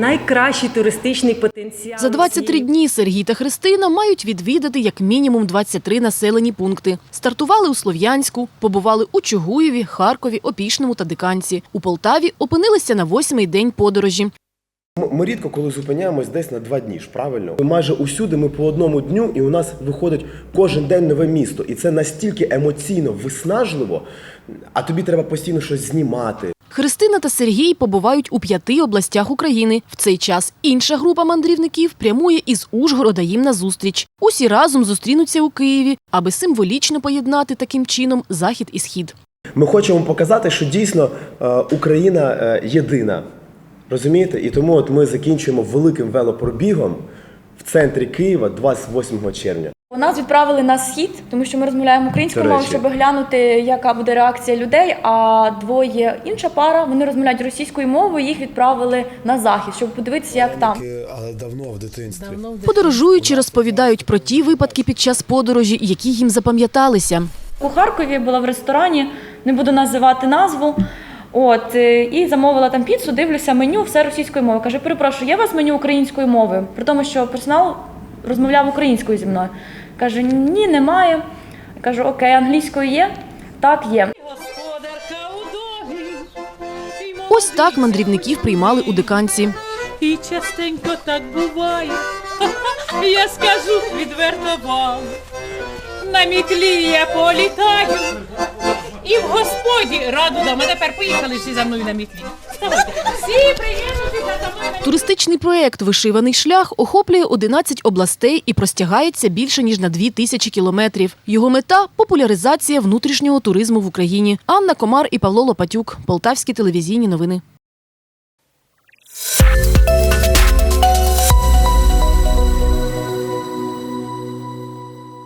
найкращий туристичний потенціал. За 23 дні Сергій та Христина мають відвідати як мінімум 23 населені пункти. Стартували у Слов'янську, побували у Чугуєві, Харкові, Опішному та Диканці. У Полтаві опинилися на восьмий день подорожі. Ми, рідко коли зупиняємось десь на два дні ж, правильно? Майже усюди ми по одному дню, і у нас виходить кожен день нове місто. І це настільки емоційно виснажливо, а тобі треба постійно щось знімати. Христина та Сергій побувають у п'яти областях України. В цей час інша група мандрівників прямує із Ужгорода їм на зустріч. Усі разом зустрінуться у Києві, аби символічно поєднати таким чином захід і схід. Ми хочемо показати, що дійсно е, Україна е, єдина. Розумієте? І тому от ми закінчуємо великим велопробігом в центрі Києва 28 червня. Нас відправили на схід, тому що ми розмовляємо українською мовою, щоб глянути, яка буде реакція людей. А двоє інша пара вони розмовляють російською мовою. Їх відправили на захід, щоб подивитися, як там. Але давно в дитинстві. Подорожуючи, розповідають про ті випадки під час подорожі, які їм запам'яталися. У Харкові була в ресторані, не буду називати назву. От е, і замовила там піцу, дивлюся меню, все російською мовою. Каже, перепрошую, є у вас меню українською мовою? При тому, що персонал розмовляв українською зі мною. Каже, ні, немає. Я кажу, окей, англійською є? Так, є. Господарка у домі. Ось так мандрівників приймали у диканці. І частенько так буває. Я скажу відверто вам. На мітлі я політаю. І в господі раду дам. А тепер поїхали всі за мною на мітлі. Вставайте. Туристичний проєкт Вишиваний шлях охоплює 11 областей і простягається більше ніж на 2 тисячі кілометрів. Його мета популяризація внутрішнього туризму в Україні. Анна Комар і Павло Лопатюк. Полтавські телевізійні новини.